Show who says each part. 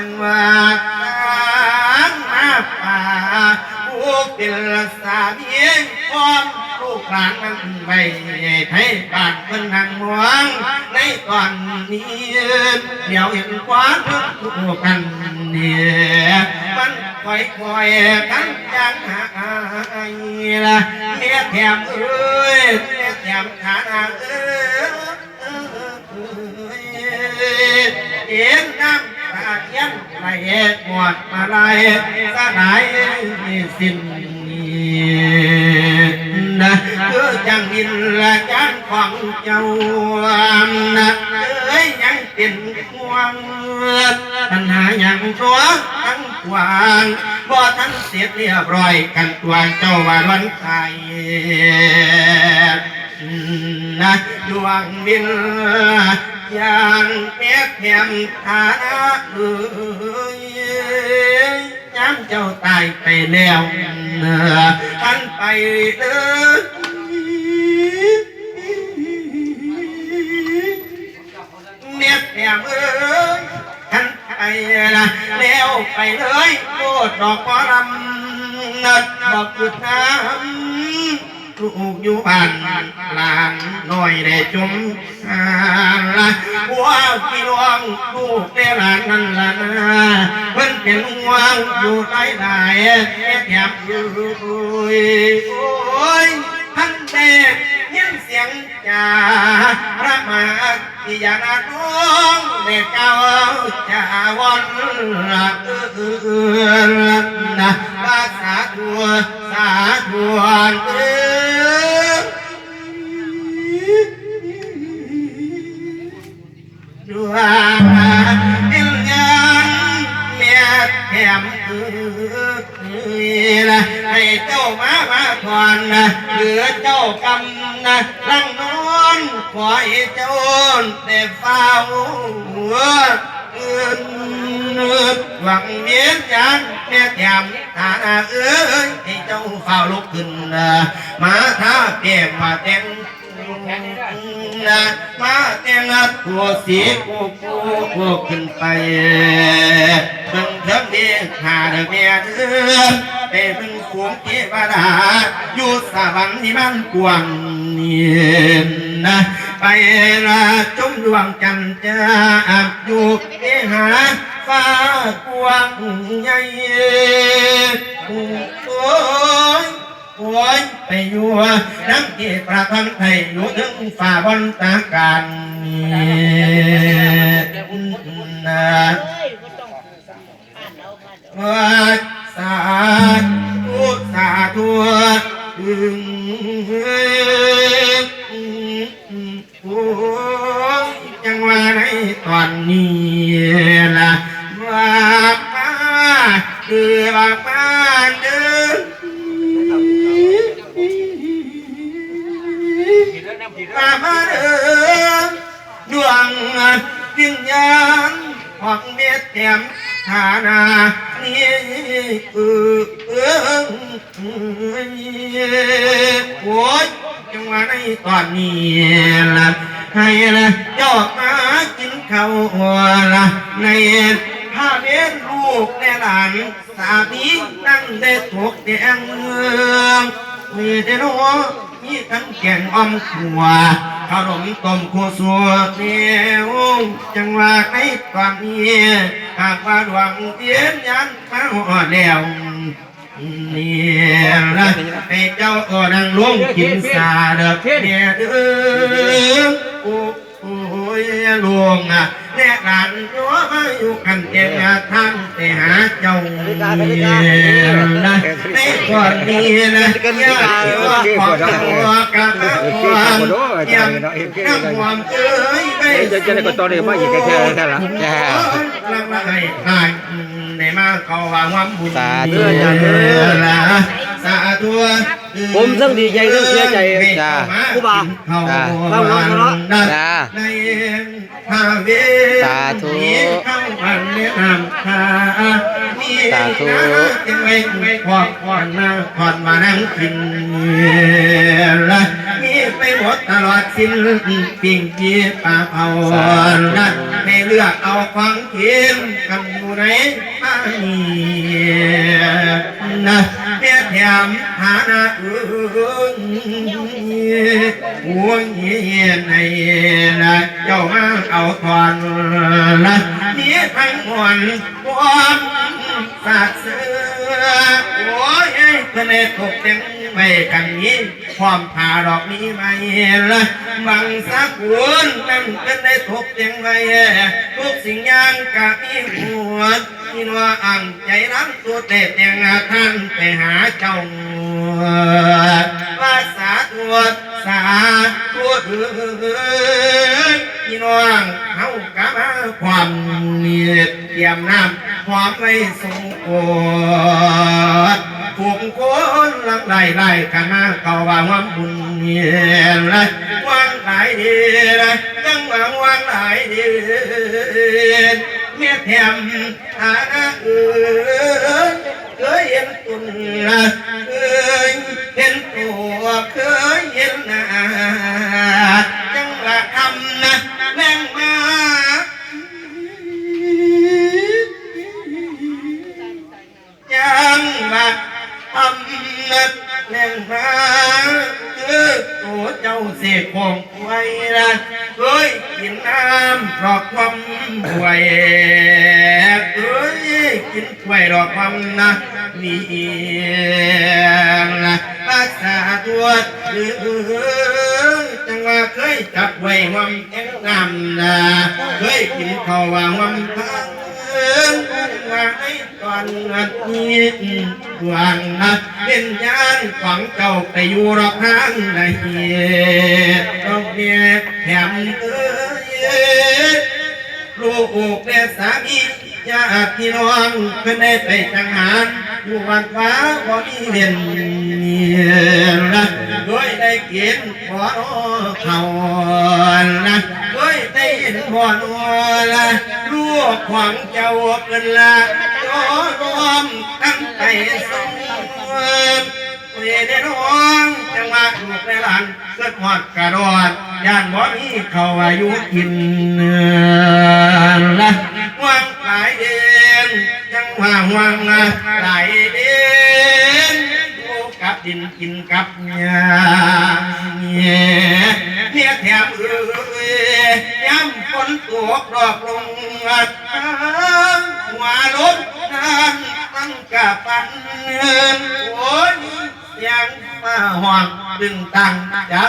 Speaker 1: จังหวะทามาป่าผู้เป็นสามีพร้อมลูกหลานนั้นไปให้บ้านเพิ่นนางหวงในตอนนี้เดี๋ยวเห็นกว้านทุกกันเนี่ยมันคอยคอยกันยังหายละเมียแถมเอ้ยเมียแถมฐานะเอ้ยเอ็นน้ำตา เทียนไหลหมดมาไหลสลายสิ้นนะคือจังดินละจันของเจ้านะเอ้ยยังเป็นหวงปัญหาอย่างตัวทั้งกวางบ่ทั้งเสียเรียบร้อยกันตัวเจ้าว่าวันไทยนะดวงวิน ญญาณเมียแถมฐานะเอ้ยย้ำเจ้าตายไปแล้วท่านไปเอ้ยเมียแถมเอ้ยท่านไปละแล้วไปเลยโคตรดอกมอลำนัดบอกจุดน้ำ ลูกอยู่บ้านหลานน้อยได้จุมหาละหัวพี่น้องลูกเด้หลานนั่นละนะเพิ่นเป็นห่วงอยู่หลายหลายแอบแอบอยู่โอ้ยท่านเด็กยินเสียงจ่าพระมหากิยานาน้องเด็กเจ้าจ่าวันละเออเออนะภาษาทัว ให้เจ้ามามาก่อนนะเหลือเจ้ากำนะรังนอนขอให้เจ้าได้เฝ้าเอื้อนหวังเมียจันแม่แถมฐาเอ้ยให้เจ้าเฝ้าลุกขึ้นมาท้าเก็บมาเต็ม นะมาเตียงตัวสีกูกูกูขึ้นไปเบิ่งเถิงดีหาเดเมียเดือนไปเบิ่งฝูงเทวดาอยู่สวรรค์ที่มันกว้างนี่นะไปละจมดวงจันทร์จะอยู่เอหาฟ้ากว้างใหญ่โอ้ย โอ้ยไปอยู่น้ำที่ประทังไทยอยู่ถึงฝ่าบนตาการนะวัดสาธุสาธุถึงโอ้ยจังว่าในตอนนี้ ดวงวิญญาณของเม็ดแก้มฐานานี่เออเออโอ้ยจังหวะในตอนนี้ละให้ละเจ้ามากินข้าวละในผ้าเลี้ยงลูกและหลานสามีนั่งได้ถกแดงเมืองมีแต่น้อ มีทั้งแกงอ้อมขัวขนมต้มขัวสัวเดียวจังหวะในตอนนี้หากว่าดวงเทียนยันมาหอดแล้วเนี่ยนะไอ้เจ้าก็นั่งลงกินสาเด็กเนี่ยเด้อ โอ้โอ้ยลวงอะแน่หลานยัวมาอยู่กันเองทางไปหาเจ้าเนี่ยนะในก่อนนี้นะอยากจะว่าขอตัวกับความยังน้ำความเอ้ยไป
Speaker 2: จะจะได้ก็ตอนนี้มาอีกแค่แค่แค่ละแค่
Speaker 1: ลังละให้ทายในมาเขาว่าความบุญ
Speaker 2: สาธุ
Speaker 1: ละสาธุ
Speaker 3: ผมทั้งดีใจทั้งเสียใจ
Speaker 2: จ้า
Speaker 3: ครูบา
Speaker 1: เขา
Speaker 2: จ้า
Speaker 1: เข้าวันนั้น
Speaker 2: จ้า
Speaker 1: ในทาเว
Speaker 2: สาธุ
Speaker 1: เข้าวันเลี้ยงนำทามี
Speaker 2: สาธุ
Speaker 1: จึงไม่ไม่ควบควรนะควรมานั่งกินละมีไปหมดตลอดสิ้นปิ่งกีปากเอานะให้เลือกเอาฟังเทียมกันอยู่ในอันนี้นะเมีย แถมหาหน้าอื่นหัวเงียในนะเจ้ามาเอาทอนนะนี้ทั้งมวลความสาดเสือโอ้ยเพื่อนได้ตกแต่งไว้กันนี้ความผาดอกนี้มาเห็นละบังสักวนนั่นเพื่อนได้ตกแต่งไว้ทุกสิ่งอย่างกะมีหัว ที่ว่าอ่างใจน้ำตัวเตะเตียงท่านไปหาเจ้าภาษาตัวสาตัวเถือพี่น้องเฮากะมาความเนียดเตรียมน้ำความไว้สงโกดผูกคนลักไล่ไล่กันมาเก่าว่าความบุญเนียนละวางหลายเดือนจังหวังวางหลายเดื อนเมียแถมหาเออเคยเห็นตุนละ ไว้ละเคยกินน้ำเพราะความป่วยเคยกินถ้วยดอกความนะมีละรักษาตัวหรือจังว่าเคยจับไว้ความแข็งงามนะเคยกินข้าววางความพังวางไอ้ก่อนนี้วางนะเป็นยานฝังเจ้าไปอยู่รอบทางใน ต้องเมียแถมเอ้ยลูกและสามีญาติพี่น้องเพื่อนได้ไปจังหารอยู่วันฟ้าบ่มีเห็นนะโดยได้เกินบ่อเขานะโดยได้เห็นบ่อนละลูกของเจ้าเป็นละจอรวมตั้งใจสมเวรเด้น้องจังหวะลูกในหลานเกิดหอดกระดอด ย่านบ่มีเขาอายุกินละวางหลายเดือนจังหวะวางนะหลายเดือนโอ้กับดินกินกับยาเนี่ยเนี่ยแถมเอ้ยย้ำฝนตกดอกลงอัดหัวลมนั้นตั้งกับปันเงินโอ้ยยังมาห่วงดึงตังจับ